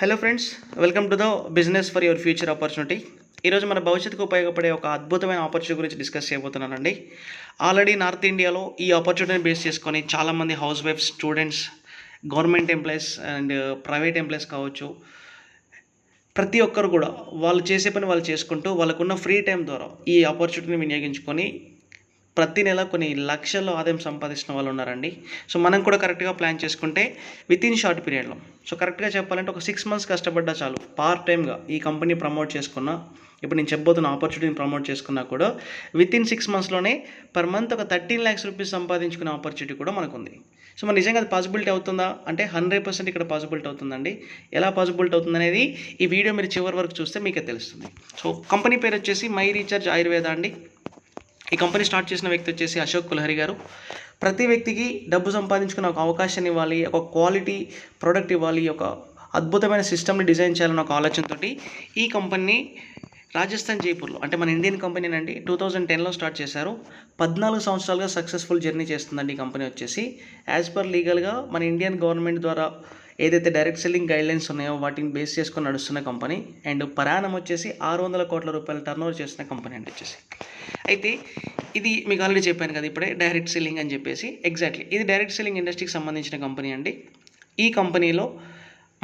Hello friends welcome to the business for your future opportunity ఈరోజు మన భవిష్యత్తుకు ఉపయోగపడే ఒక అద్భుతమైన ఆపర్చునిటీ గురించి డిస్కస్ చేయబోతున్నానండి. ఆల్రెడీ నార్త్ ఇండియాలో ఈ ఆపర్చునిటీని బేస్ చేసుకొని చాలామంది house wife students government employees and private employees కావచ్చు. ప్రతి ఒక్కరు కూడా వాళ్ళు చేసే పని వాళ్ళు చేసుకుంటూ వాళ్ళకున్న ఫ్రీ టైం ద్వారా ఈ ఆపర్చునిటీని వినియోగించుకొని ప్రతి నెల కొన్ని లక్షల్లో ఆదాయం సంపాదించిన వాళ్ళు ఉన్నారండి. సో మనం కూడా కరెక్ట్గా ప్లాన్ చేసుకుంటే విత్ ఇన్ షార్ట్ పీరియడ్లో సో కరెక్ట్గా చెప్పాలంటే ఒక సిక్స్ మంత్స్ కష్టపడ్డా చాలు. పార్ట్ టైమ్గా ఈ కంపెనీ ప్రమోట్ చేసుకున్నా ఇప్పుడు నేను చెప్పబోతున్న ఆపర్చునిటీని ప్రమోట్ చేసుకున్నా కూడా విత్ ఇన్ సిక్స్ మంత్స్లోనే పర్ మంత్ ఒక థర్టీన్ ల్యాక్స్ రూపీస్ సంపాదించుకునే ఆపర్చునిటీ కూడా మనకు ఉంది సో మరి నిజంగా అది పాసిబిలిటీ అవుతుందా? అంటే హండ్రెడ్ పర్సెంట్ ఇక్కడ పాసిబిలిటీ అవుతుందండి. ఎలా పాసిబిలిటీ అవుతుంది అనేది ఈ వీడియో మీరు చివరి వరకు చూస్తే మీకే తెలుస్తుంది. సో కంపెనీ పేరు వచ్చేసి మై రీఛార్జ్ ఆయుర్వేద అండి. ఈ కంపెనీ స్టార్ట్ చేసిన వ్యక్తి వచ్చేసి అశోక్ కుల్హరి గారు. ప్రతి వ్యక్తికి డబ్బు సంపాదించుకునే ఒక అవకాశాన్ని ఇవ్వాలి ఒక క్వాలిటీ ప్రోడక్ట్ ఇవ్వాలి ఒక అద్భుతమైన సిస్టమ్ని డిజైన్ చేయాలన్న ఒక ఆలోచనతోటి ఈ కంపెనీ రాజస్థాన్ జైపూర్లో అంటే మన ఇండియన్ కంపెనీనండి టూ థౌజండ్ టెన్లో స్టార్ట్ చేశారు. పద్నాలుగు సంవత్సరాలుగా సక్సెస్ఫుల్ జర్నీ చేస్తుందండి ఈ కంపెనీ వచ్చేసి. యాజ్ పర్ లీగల్గా మన ఇండియన్ గవర్నమెంట్ ద్వారా ఏదైతే డైరెక్ట్ సెల్లింగ్ గైడ్లైన్స్ ఉన్నాయో వాటిని బేస్ చేసుకొని నడుస్తున్న కంపెనీ అండ్ పరాణం వచ్చేసి ఆరు వందల కోట్ల రూపాయలు టర్న్ ఓవర్ చేస్తున్న కంపెనీ అండి వచ్చేసి. అయితే ఇది మీకు ఆల్రెడీ చెప్పాను కదా ఇప్పుడే డైరెక్ట్ సెల్లింగ్ అని చెప్పేసి. ఎగ్జాక్ట్లీ ఇది డైరెక్ట్ సెల్లింగ్ ఇండస్ట్రీకి సంబంధించిన కంపెనీ అండి. ఈ కంపెనీలో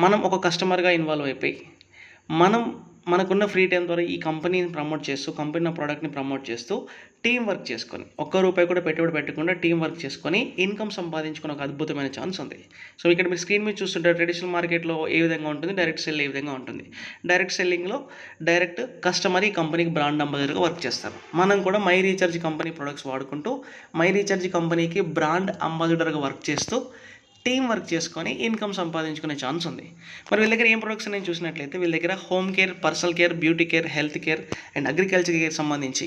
మనం ఒక కస్టమర్గా ఇన్వాల్వ్ అయిపోయి మనం మనకున్న ఫ్రీ టైం ద్వారా ఈ కంపెనీని ప్రమోట్ చేస్తూ కంపెనీ ప్రోడక్ట్ని ప్రమోట్ చేస్తూ టీం వర్క్ చేసుకొని ఒక్క రూపాయి కూడా పెట్టుబడి పెట్టకుండా టీం వర్క్ చేసుకొని ఇన్కమ్ సంపాదించుకునే ఒక అద్భుతమైన ఛాన్స్ ఉంది. సో ఇక్కడ మీరు స్క్రీన్ మీద చూస్తుంటే ట్రెడిషనల్ మార్కెట్లో ఏ విధంగా ఉంటుంది డైరెక్ట్ సెల్ ఏ విధంగా ఉంటుంది. డైరెక్ట్ సెల్లింగ్లో డైరెక్ట్ కస్టమర్ ఈ కంపెనీకి బ్రాండ్ అంబాసిడర్గా వర్క్ చేస్తారు. మనం కూడా మై రీఛార్జ్ కంపెనీ ప్రొడక్ట్స్ వాడుకుంటూ మై రీఛార్జ్ కంపెనీకి బ్రాండ్ అంబాసిడర్గా వర్క్ చేస్తూ టీం వర్క్ చేసుకొని ఇన్కమ్ సంపాదించుకునే ఛాన్స్ ఉంది. మరి వీళ్ళ దగ్గర ఏం ప్రొడక్ట్స్ నేను చూసినట్లయితే వీళ్ళ దగ్గర home care personal care beauty care health care and agriculture care సంబంధించి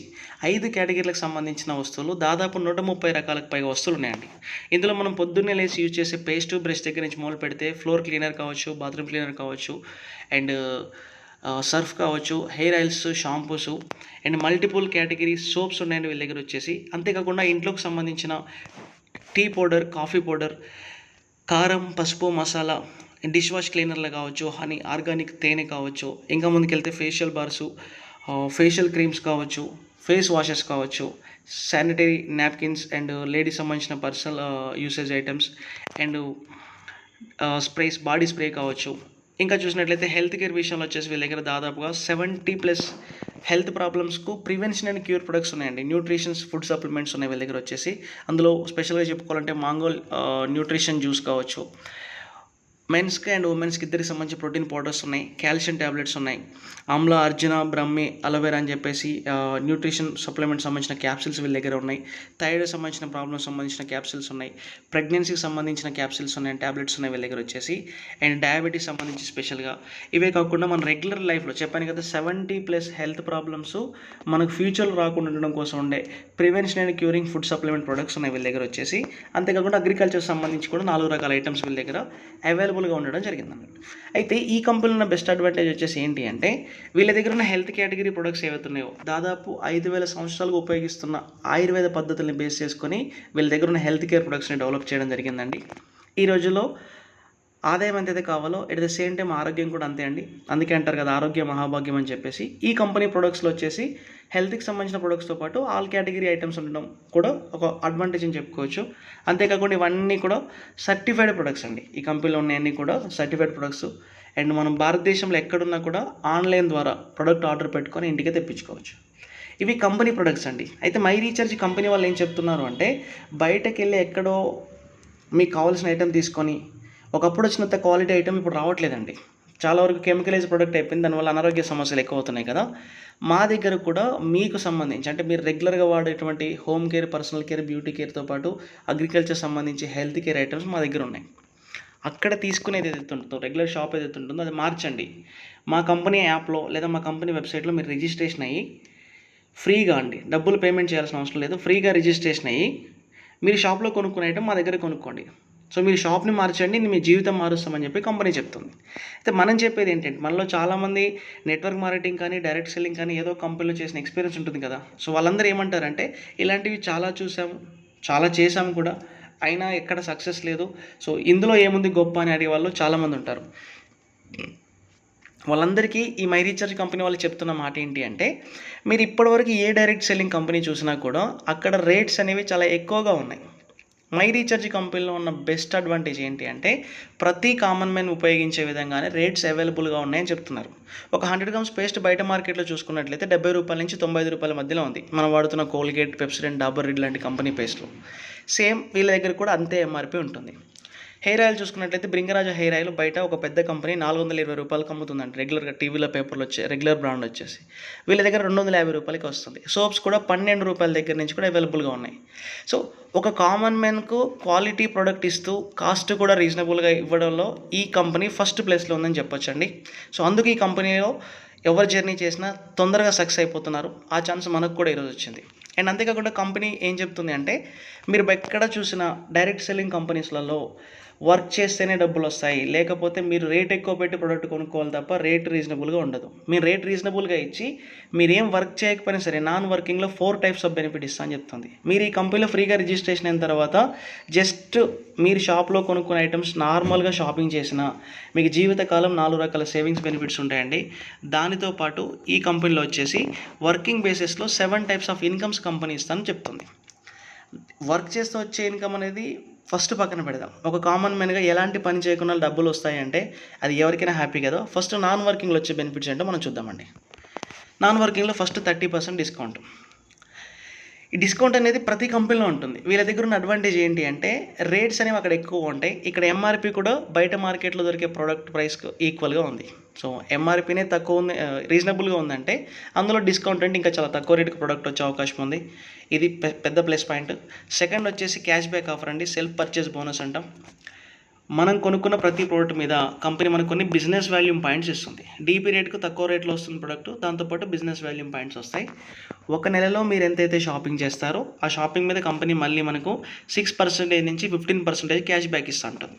ఐదు కేటగిరీలకు సంబంధించిన వస్తువులు దాదాపు నూట ముప్పై రకాలకు పైగా వస్తువులు ఉన్నాయండి. ఇందులో మనం పొద్దున్నే లేచి యూజ్ చేసే పేస్ట్ బ్రష్ దగ్గర నుంచి మొదలు పెడితే ఫ్లోర్ క్లీనర్ కావచ్చు బాత్రూమ్ క్లీనర్ కావచ్చు అండ్ సర్ఫ్ uh, కావచ్చు hair oils shampoos and multiple category soaps ఉన్నాయండి వీళ్ళ దగ్గర వచ్చేసి. అంతేకాకుండా ఇంట్లోకి సంబంధించిన టీ పౌడర్ కాఫీ పౌడర్ కారం పసుపు మసాలా డిష్ వాష్ క్లీనర్లు కావచ్చు హనీ ఆర్గానిక్ తేనె కావచ్చు ఇంకా ముందుకెళ్తే ఫేషియల్ బార్సు ఫేషియల్ క్రీమ్స్ కావచ్చు ఫేస్ వాషెస్ కావచ్చు శానిటరీ నాప్కిన్స్ అండ్ లేడీస్ సంబంధించిన personal usage items and sprays body spray కావచ్చు. ఇంకా చూసినట్లయితే హెల్త్ కేర్ విషయంలో వచ్చేసి వీళ్ళ దగ్గర దాదాపుగా సెవెంటీ ప్లస్ హెల్త్ ప్రాబ్లమ్స్కు ప్రివెన్షన్ అండ్ క్యూర్ ప్రొడక్ట్స్ ఉన్నాయండి. న్యూట్రిషన్స్ ఫుడ్ సప్లిమెంట్స్ ఉన్నాయి వీళ్ళ దగ్గర వచ్చేసి. అందులో స్పెషల్గా చెప్పుకోవాలంటే మాంగోల్ న్యూట్రిషన్ జ్యూస్ కావచ్చు. మెన్స్కి అండ్ ఉమెన్స్కి ఇద్దరికి సంబంధించి ప్రోటీన్ పౌడర్స్ ఉన్నాయి కాల్షియం ట్యాబ్లెట్స్ ఉన్నాయి. ఆమ్ల అర్జున బ్రహ్మి అలోవెరా అని చెప్పేసి న్యూట్రిషన్ సప్లిమెంట్ సంబంధించిన క్యాప్సిల్స్ వీళ్ళ దగ్గర ఉన్నాయి. థైరాయిడ్ సంబంధించిన ప్రాబ్లమ్స్ సంబంధించిన క్యాప్సిల్స్ ఉన్నాయి. ప్రెగ్నెన్సీకి సంబంధించిన క్యాప్సిల్స్ ఉన్నాయి ట్యాబ్లెట్స్ ఉన్నాయి వీళ్ళ దగ్గర వచ్చేసి. అండ్ డయాబెటీస్ సంబంధించి స్పెషల్గా. ఇవే కాకుండా మన రెగ్యులర్ లైఫ్లో చెప్పాను కదా సెవెంటీ ప్లస్ హెల్త్ ప్రాబ్లమ్స్ మనకు ఫ్యూచర్లో రాకుండా ఉండడం కోసం ఉండే prevention and curing food supplement products ఉన్నాయి వీళ్ళ దగ్గర వచ్చేసి. అంతేకాకుండా అగ్రికల్చర్ సంబంధించి కూడా నాలుగు రకాల ఐటమ్స్ వీళ్ళ దగ్గర అవైలబుల్ అవైలబుల్గా ఉండడం జరిగింది అన్నట్టు అయితే ఈ కంపెనీలో ఉన్న బెస్ట్ అడ్వాంటేజ్ వచ్చేసి ఏంటి అంటే వీళ్ళ దగ్గర ఉన్న హెల్త్ కేటగిరీ ప్రొడక్ట్స్ ఏవైతున్నాయో దాదాపు ఐదు వేల సంవత్సరాలుగా ఉపయోగిస్తున్న ఆయుర్వేద పద్ధతుల్ని బేస్ చేసుకొని వీళ్ళ దగ్గర ఉన్న హెల్త్ కేర్ ప్రొడక్ట్స్ని డెవలప్ చేయడం జరిగిందండి. ఈ రోజుల్లో ఆదాయం ఎంతైతే కావాలో ఎట్ ద సేమ్ టైం ఆరోగ్యం కూడా అంతే అండి. అందుకే అంటారు కదా ఆరోగ్య మహాభాగ్యం అని చెప్పేసి. ఈ కంపెనీ ప్రొడక్ట్స్లో వచ్చేసి హెల్త్కి సంబంధించిన ప్రొడక్ట్స్తో పాటు ఆల్ కేటగిరీ ఐటమ్స్ ఉండడం కూడా ఒక అడ్వాంటేజ్ అని చెప్పుకోవచ్చు. అంతేకాకుండా ఇవన్నీ కూడా సర్టిఫైడ్ ప్రొడక్ట్స్ అండి. ఈ కంపెనీలో ఉన్నాయన్నీ కూడా సర్టిఫైడ్ ప్రొడక్ట్స్. అండ్ మనం భారతదేశంలో ఎక్కడున్నా కూడా ఆన్లైన్ ద్వారా ప్రొడక్ట్ ఆర్డర్ పెట్టుకొని ఇంటికే తెప్పించుకోవచ్చు. ఇవి కంపెనీ ప్రొడక్ట్స్ అండి. అయితే మై రీఛార్జ్ కంపెనీ వాళ్ళు ఏం చెప్తున్నారు అంటే బయటకు వెళ్ళి ఎక్కడో మీకు కావాల్సిన ఐటెం తీసుకొని ఒకప్పుడు వచ్చినంత క్వాలిటీ ఐటమ్ ఇప్పుడు రావట్లేదండి. చాలా వరకు కెమికలైజ్ ప్రొడక్ట్ అయిపోయింది దానివల్ల అనారోగ్య సమస్యలు ఎక్కువ అవుతున్నాయి కదా. మా దగ్గర కూడా మీకు సంబంధించి అంటే మీరు రెగ్యులర్గా వాడేటువంటి home care personal care beauty కేర్తో పాటు అగ్రికల్చర్ సంబంధించి హెల్త్ కేర్ ఐటమ్స్ మా దగ్గర ఉన్నాయి. అక్కడ తీసుకునేది ఏదైతే ఉంటుందో రెగ్యులర్ షాప్ ఏదైతే ఉంటుందో అది మార్చండి. మా కంపెనీ యాప్లో లేదా మా కంపెనీ వెబ్సైట్లో మీరు రిజిస్ట్రేషన్ అయ్యి ఫ్రీగా అండి. డబ్బులు పేమెంట్ చేయాల్సిన అవసరం లేదు ఫ్రీగా రిజిస్ట్రేషన్ అయ్యి మీరు షాప్లో కొనుక్కునే ఐటమ్ మా దగ్గర కొనుక్కోండి. సో మీరు షాప్ని మార్చండి మీ జీవితం మారుస్తామని చెప్పి కంపెనీ చెప్తుంది. అయితే మనం చెప్పేది ఏంటంటే మనలో చాలామంది నెట్వర్క్ మార్కెటింగ్ కానీ డైరెక్ట్ సెల్లింగ్ కానీ ఏదో కంపెనీలో చేసిన ఎక్స్పీరియన్స్ ఉంటుంది కదా. సో వాళ్ళందరూ ఏమంటారంటే ఇలాంటివి చాలా చూసాము చాలా చేసాము కూడా అయినా ఎక్కడ సక్సెస్ లేదు. సో ఇందులో ఏముంది గొప్ప అని అడిగే వాళ్ళు చాలామంది ఉంటారు. వాళ్ళందరికీ ఈ మై రీఛార్జ్ కంపెనీ వాళ్ళు చెప్తున్న మాట ఏంటి అంటే మీరు ఇప్పటివరకు ఏ డైరెక్ట్ సెల్లింగ్ కంపెనీ చూసినా కూడా అక్కడ రేట్స్ అనేవి చాలా ఎక్కువగా ఉన్నాయి. మై రీఛార్జ్ కంపెనీలో ఉన్న బెస్ట్ అడ్వాంటేజ్ ఏంటి అంటే ప్రతి కామన్ మ్యాన్ ఉపయోగించే విధంగానే రేట్స్ అవైలబుల్గా ఉన్నాయని చెప్తున్నారు. ఒక హండ్రెడ్ గ్రామ్స్ పేస్ట్ బయట మార్కెట్లో చూసుకున్నట్లయితే డెబ్బై రూపాయల నుంచి తొంభై ఐదు రూపాయల మధ్యలో ఉంది. మనం వాడుతున్న కోల్గేట్ పెప్సిడెంట్ డాబర్ రెడ్ లాంటి కంపెనీ పేస్ట్లు. సేమ్ వీళ్ళ దగ్గర కూడా అంతే ఎంఆర్పి ఉంటుంది. హెయిర్ ఆయిల్ చూసుకున్నట్లయితే బ్రింగరాజా హెయిర్ ఆయిల్ బయట ఒక పెద్ద కంపెనీ నాలుగు వందల ఇరవై రూపాయలకు అమ్ముతుందంట రెగ్యులర్గా టీవీలో పేపర్లు వచ్చే రెగ్యులర్ బ్రాండ్ వచ్చేసి. వీళ్ళ దగ్గర రెండు వందల యాభై రూపాయలకి వస్తుంది. సోప్స్ కూడా పన్నెండు రూపాయల దగ్గర నుంచి కూడా అవైలబుల్గా ఉన్నాయి. సో ఒక కామన్ మ్యాన్కు క్వాలిటీ ప్రోడక్ట్ ఇస్తూ కాస్ట్ కూడా రీజనబుల్గా ఇవ్వడంలో ఈ కంపెనీ ఫస్ట్ ప్లేస్లో ఉందని చెప్పొచ్చండి. సో అందుకు ఈ కంపెనీలో ఎవరు జర్నీ చేసినా తొందరగా సక్సెస్ అయిపోతున్నారు. ఆ ఛాన్స్ మనకు కూడా ఈరోజు వచ్చింది. అండ్ అంతేకాకుండా కంపెనీ ఏం చెప్తుంది అంటే మీరు ఎక్కడ చూసిన డైరెక్ట్ సెల్లింగ్ కంపెనీస్లలో వర్క్ చేస్తేనే డబ్బులు వస్తాయి. లేకపోతే మీరు రేట్ ఎక్కువ పెట్టి ప్రోడక్ట్ కొనుక్కోవాలి తప్ప రేట్ రీజనబుల్గా ఉండదు. మీరు రేట్ రీజనబుల్గా ఇచ్చి మీరు ఏం వర్క్ చేయకపోయినా సరే నాన్ వర్కింగ్లో ఫోర్ టైప్స్ ఆఫ్ బెనిఫిట్ ఇస్తా అని చెప్తుంది. మీరు ఈ కంపెనీలో ఫ్రీగా రిజిస్ట్రేషన్ అయిన తర్వాత జస్ట్ మీరు షాప్లో కొనుక్కునే ఐటమ్స్ నార్మల్గా షాపింగ్ చేసిన మీకు జీవితకాలం నాలుగు రకాల సేవింగ్స్ బెనిఫిట్స్ ఉంటాయండి. దానితో పాటు ఈ కంపెనీలో వచ్చేసి వర్కింగ్ బేసిస్లో seven types of incomes company ఇస్తానని చెప్తుంది. వర్క్ చేస్తూ వచ్చే ఇన్కమ్ అనేది ఫస్ట్ పక్కన పెడదాం. ఒక కామన్ మ్యాన్గా ఎలాంటి పని చేయకుండా డబ్బులు వస్తాయంటే అది ఎవరికైనా హ్యాపీ కదా. ఫస్ట్ నాన్ వర్కింగ్లో వచ్చే బెనిఫిట్స్ ఏంటో మనం చూద్దామండి. నాన్ వర్కింగ్లో ఫస్ట్ థర్టీ పర్సెంట్ డిస్కౌంట్. ఈ డిస్కౌంట్ అనేది ప్రతి కంపెనీలో ఉంటుంది. వీళ్ళ దగ్గర ఉన్న అడ్వాంటేజ్ ఏంటి అంటే రేట్స్ అనేవి అక్కడ ఎక్కువ ఉంటాయి. ఇక్కడ ఎంఆర్పి కూడా బయట మార్కెట్లో దొరికే ప్రోడక్ట్ ప్రైస్కు ఈక్వల్గా ఉంది. సో ఎంఆర్పీనే తక్కువ ఉంది రీజనబుల్గా ఉందంటే అందులో డిస్కౌంట్ అంటే ఇంకా చాలా తక్కువ రేటుకి ప్రోడక్ట్ వచ్చే అవకాశం ఉంది. ఇది పె- పెద్ద ప్లస్ పాయింట్ సెకండ్ వచ్చేసి క్యాష్ బ్యాక్ ఆఫర్ అండి సెల్ఫ్ పర్చేస్ బోనస్ అంటాం. మనం కొనుక్కున్న ప్రతి ప్రోడక్ట్ మీద కంపెనీ మనకు కొన్ని బిజినెస్ వాల్యూమ్ పాయింట్స్ ఇస్తుంది. డీపీ రేట్కు తక్కువ రేట్లో వస్తుంది ప్రోడక్ట్ దాంతోపాటు బిజినెస్ వాల్యూమ్ పాయింట్స్ వస్తాయి. ఒక నెలలో మీరు ఎంతైతే షాపింగ్ చేస్తారో ఆ షాపింగ్ మీద కంపెనీ మళ్ళీ మనకు సిక్స్ పర్సెంటేజ్ నుంచి ఫిఫ్టీన్ పర్సెంటేజ్ క్యాష్ బ్యాక్ ఇస్తూ ఉంటుంది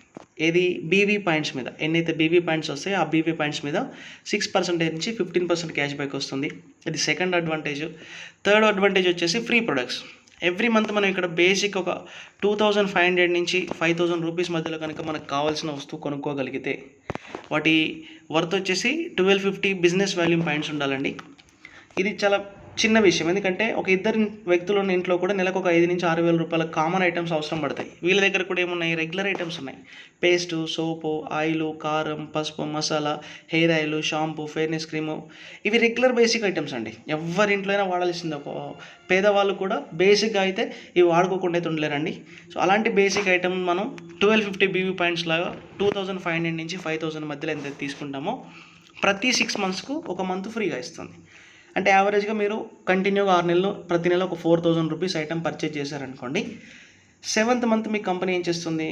ఏది? బీవీ పాయింట్స్ మీద. ఎన్నైతే బీవీ పాయింట్స్ వస్తాయో ఆ బీవీ పాయింట్స్ మీద సిక్స్ పర్సెంటేజ్ నుంచి ఫిఫ్టీన్ పర్సెంట్ క్యాష్ బ్యాక్ వస్తుంది. ఇది సెకండ్ అడ్వాంటేజ్ థర్డ్ అడ్వాంటేజ్ వచ్చేసి ఫ్రీ ప్రొడక్ట్స్ ఎవ్రీ మంత్ మనం ఇక్కడ బేసిక్ ఒక టూ థౌజండ్ ఫైవ్ హండ్రెడ్ నుంచి ఫైవ్ థౌజండ్ రూపీస్ మధ్యలో కనుక మనకు కావాల్సిన వస్తువు కొనుక్కోగలిగితే వాటి వర్త్ వచ్చేసి twelve fifty business volume points ఉండాలండి. ఇది చాలా చిన్న విషయం. ఎందుకంటే ఒక ఇద్దరు వ్యక్తులు ఉన్న ఇంట్లో కూడా నెలకు ఒక ఐదు నుంచి ఆరు వేల రూపాయల కామన్ ఐటమ్స్ అవసరం పడతాయి. వీళ్ళ దగ్గర కూడా ఏమున్నాయి? రెగ్యులర్ ఐటమ్స్ ఉన్నాయి. పేస్టు సోపు ఆయిల్ కారం పసుపు masala hair oil shampoo fairness cream ఇవి రెగ్యులర్ బేసిక్ ఐటమ్స్ అండి. ఎవరింట్లో అయినా వాడాల్సింది. ఒక పేదవాళ్ళు కూడా బేసిక్గా అయితే ఇవి వాడుకోకుండా అయితే ఉండలేరండి. సో అలాంటి బేసిక్ ఐటమ్ మనం ట్వెల్వ్ ఫిఫ్టీ బీవీ పాయింట్స్ లాగా టూ థౌజండ్ ఫైవ్ హండ్రెడ్ నుంచి ఫైవ్ థౌజండ్ మధ్యలో ఎంత తీసుకుంటామో ప్రతి సిక్స్ మంత్స్కు ఒక మంత్ ఫ్రీగా ఇస్తుంది. అంటే యావరేజ్గా మీరు కంటిన్యూగా ఆరు నెలలు ప్రతి నెల ఒక four thousand rupees item purchase చేశారనుకోండి సెవెంత్ మంత్ మీ కంపెనీ ఏం చేస్తుంది?